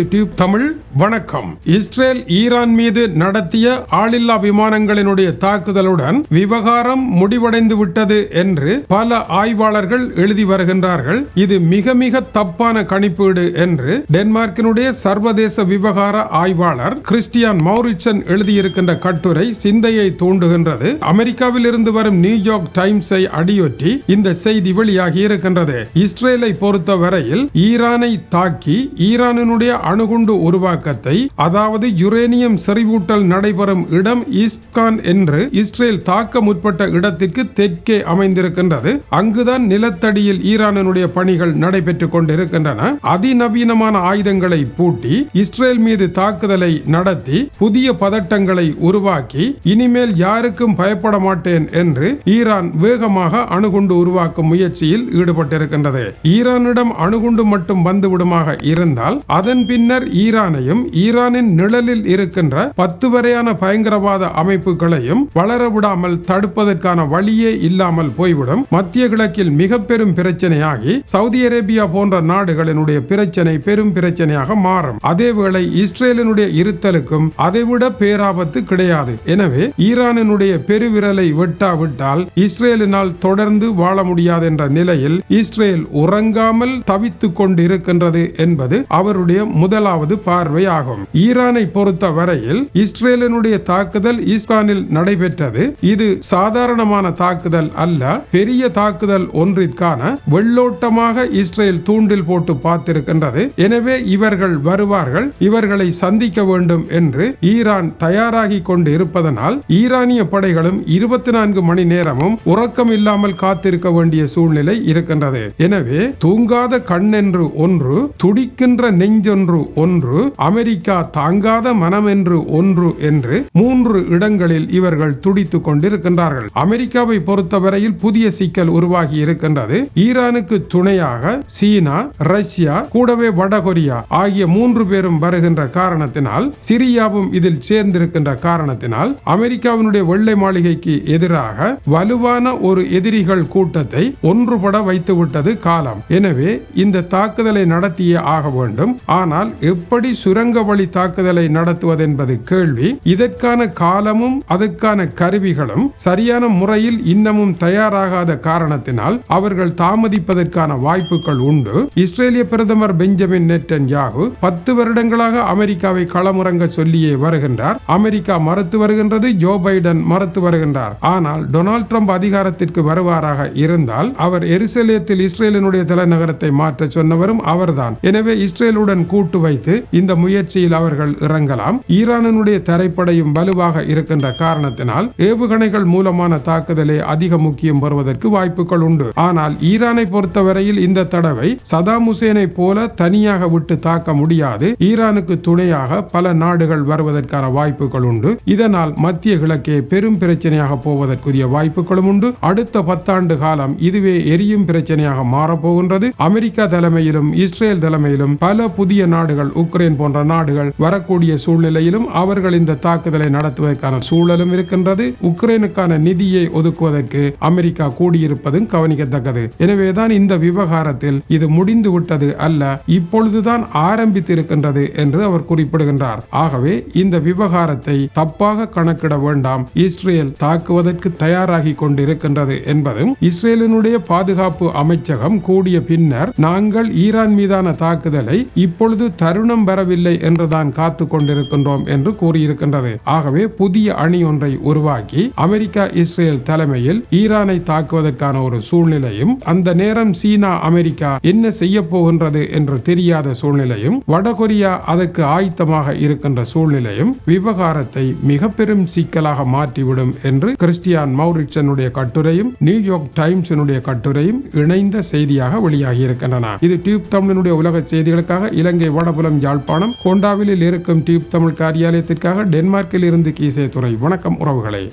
Tube Tamil வணக்கம். Israel Iran மீது நடத்திய ஆளில்லா விமானங்களினுடைய தாக்குதலுடன் விவகாரம் முடிவடைந்து விட்டது என்று பல ஆய்வாளர்கள் எழுதி வருகின்றார்கள். இது மிக மிக தப்பான கணிப்பீடு என்று டென்மார்க்கினுடைய சர்வதேச விவகார ஆய்வாளர் கிறிஸ்டியான் மௌரிச்சன் எழுதியிருக்கின்ற கட்டுரை சிந்தையை தூண்டுகின்றது. அமெரிக்காவில் இருந்து வரும் நியூயார்க் டைம்ஸை அடியொற்றி இந்த செய்தி வெளியாகி இருக்கின்றது. இஸ்ரேலை பொறுத்தவரையில் ஈரானை தாக்கி ஈரானினுடைய அணுகுண்டு உருவாக்கத்தை அதாவது யுரேனியம் செறிவூட்டல் நடைபெறும் இடம் ஈஸ்கான் என்று இஸ்ரேல் தாக்க முற்பட்ட இடத்திற்கு தெற்கே அமைந்திருக்கின்றது. அங்குதான் நிலத்தடியில் ஈரானினுடைய பணிகள் நடைபெற்றுக் கொண்டிருக்கின்றன. அதிநவீனமான ஆயுதங்களை பூட்டி இஸ்ரேல் மீது தாக்குதலை நடத்தி புதிய பதட்டங்களை உருவாக்கி இனிமேல் யாருக்கும் பயப்பட மாட்டேன் என்று ஈரான் வேகமாக அணுகுண்டு உருவாக்கும் முயற்சியில் ஈடுபட்டிருக்கின்றது. ஈரானிடம் அணுகுண்டு மட்டும் வந்துவிடுமாக இருந்தால் அதன் பின்னர் ஈரானையும் ஈரானின் நிழலில் இருக்கின்ற பத்து வரையான பயங்கரவாத அமைப்புகளையும் வளரவிடாமல் தடுப்பதற்கான வழியே இல்லாமல் போய்விடும். மத்திய கிழக்கில் மிக பெரும் பிரச்சனையாகி சவுதி அரேபியா போன்ற நாடுகளினுடைய பிரச்சனை பெரும் பிரச்சனையாக மாறும். அதேவேளை இஸ்ரேலினுடைய இருத்தலுக்கும் அதைவிட பேராபத்து கிடையாது. எனவே ஈரானினுடைய பெருவிரலை வெட்டாவிட்டால் இஸ்ரேலினால் தொடர்ந்து வாழ முடியாது என்ற நிலையில் இஸ்ரேல் உறங்காமல் தவித்துக் கொண்டு இருக்கின்றது என்பது அவருடைய முதலாவது பார்வை ஆகும் ஈரானை பொறுத்த வரையில் இஸ்ரேலினுடைய தாக்குதல் ஈஸ்கானில் நடைபெற்றது. இது சாதாரணமான தாக்குதல் அல்ல பெரிய தாக்குதல் ஒன்றிற்கான வெள்ளோட்டமாக இஸ்ரேல் தூண்டில் போட்டு பார்த்திருக்கின்றது. எனவே இவர்கள் வருவார்கள் இவர்களை சந்திக்க வேண்டும் என்று ஈரான் தயாராகி கொண்டு இருப்பதனால் ஈரானிய படைகளும் இருபத்தி நான்கு மணி நேரமும் உறக்கம் இல்லாமல் காத்திருக்க வேண்டிய சூழ்நிலை இருக்கின்றது. எனவே தூங்காத கண்ணென்று ஒன்று துடிக்கின்ற நெஞ்சொன்று ஒன்று அமெரிக்கா தாங்காத மனம் என்று ஒன்று என்று மூன்று இடங்களில் இவர்கள் துடித்துக் கொண்டிருக்கின்றார்கள். அமெரிக்காவை பொறுத்தவரையில் புதிய சிக்கல் உருவாகி இருக்கின்றது. ஈரானுக்கு துணையாக சீனா ரஷ்யா கூடவே வடகொரியா ஆகிய மூன்று பேரும் வருகின்ற காரணத்தினால் சிரியாவும் இதில் சேர்ந்திருக்கின்ற காரணத்தினால் அமெரிக்காவினுடைய வெள்ளை மாளிகைக்கு எதிராக வலுவான ஒரு எதிரிகள் கூட்டத்தை ஒன்றுபட வைத்துவிட்டது காலம். எனவே இந்த தாக்குதலை நடத்தியே ஆக வேண்டும். ஆனால் எப்படி சுரங்க வழி தாக்குதலை நடத்துவது என்பது கேள்வி. இதற்கான காலமும் அதற்கான கருவிகளும் சரியான முறையில் இன்னமும் தயாராகாத காரணத்தினால் அவர்கள் தாமதிப்பதற்கான வாய்ப்புகள் உண்டு. இஸ்ரேலிய பிரதமர் பெஞ்சமின் நெட்டன் யாகு பத்து வருடங்களாக அமெரிக்காவை களமுறங்க சொல்லியே வருகின்றார். அமெரிக்கா மறுத்து வருகின்றது ஜோ பைடன் மறுத்து வருகின்றார். ஆனால் டொனால்ட் ட்ரம்ப் அதிகாரத்திற்கு வருவாராக இருந்தால் அவர் எருசலேத்தில் இஸ்ரேலினுடைய தலைநகரத்தை மாற்ற சொன்னவரும் அவர்தான். எனவே இஸ்ரேலுடன் கூட்டு வைத்து இந்த முயற்சியில் அவர்கள் இறங்கலாம். ஈரானினுடைய தரைப்படையும் வலுவாக இருக்கின்ற காரணத்தினால் ஏவுகணைகள் மூலமான தாக்குதலே அதிக முக்கியம் வருவதற்கு வாய்ப்புகள் உண்டு. ஆனால் ஈரானை பொறுத்தவரையில் இந்த தடவை சதாம் ஹுசேனை போல தனியாக விட்டு தாக்க முடியாது. ஈரானுக்கு துணையாக பல நாடுகள் வருவதற்கான வாய்ப்புகள் உண்டு. இதனால் மத்திய கிழக்கே பெரும் பிரச்சனையாக போவதற்குரிய வாய்ப்புகளும் உண்டு. அடுத்த பத்தாண்டு காலம் இதுவே எரியும் பிரச்சனையாக மாறப்போகின்றது. அமெரிக்கா தலைமையிலும் இஸ்ரேல் தலைமையிலும் பல புதிய நாடுகள் உக்ரைன் போன்ற நாடுகள் வரக்கூடிய சூழ்நிலையிலும் அவர்கள் இந்த தாக்குதலை நடத்துவதற்கான சூழலும் இருக்கின்றது. உக்ரைனுக்கான நிதியை ஒதுக்குவதற்கு அமெரிக்கா கூடியிருப்பதும் கவனிக்கத்தக்கது. எனவேதான் இந்த விவகாரத்தில் இது முடிந்து விட்டது அல்ல இப்பொழுதுதான் ஆரம்பித்திருக்கின்றது என்று அவர் குறிப்பிடுகின்றார். ஆகவே இந்த விவகாரத்தை தப்பாக கணக்கிட வேண்டாம். இஸ்ரேல் தாக்குவதற்கு தயாராகி கொண்டிருக்கின்றது என்பதும் இஸ்ரேலினுடைய பாதுகாப்பு அமைச்சகம் கூடிய பின்னர் நாங்கள் ஈரான் மீதான தாக்குதலை இப்பொழுது தருணம் வரவில்லை என்றுதான் காத்து கொண்டிருக்கின்றோம் என்று கூறியிருக்கின்றது. ஆகவே புதிய அணி ஒன்றை உருவாக்கி அமெரிக்கா இஸ்ரேல் தலைமையில் ஈரானை தாக்குவதற்கான ஒரு சூழ்நிலையும் அந்த நேரம் சீனா அமெரிக்கா என்ன செய்ய போகின்றது என்று தெரியாத சூழ்நிலையும் வடகொரியா அதற்கு ஆயத்தமாக இருக்கின்ற சூழ்நிலையும் விவகாரத்தை மிக பெரும் சிக்கலாக மாற்றிவிடும் என்று கிறிஸ்டியான் மௌரிட்சனுடைய கட்டுரையும் நியூயார்க் டைம்ஸினுடைய கட்டுரையும் இணைந்த செய்தியாக வெளியாகி இருக்கின்றன இது டியூப் தமிழனுடைய உலக செய்திகளுக்காக இலங்கை வடபுலம் யாழ்ப்பாணம் கோண்டாவிலில் இருக்கும் டியூப் தமிழ் காரியாலயத்திற்காக டென்மார்க்கில் இருந்து கீசே துறை வணக்கம் உறவுகளே.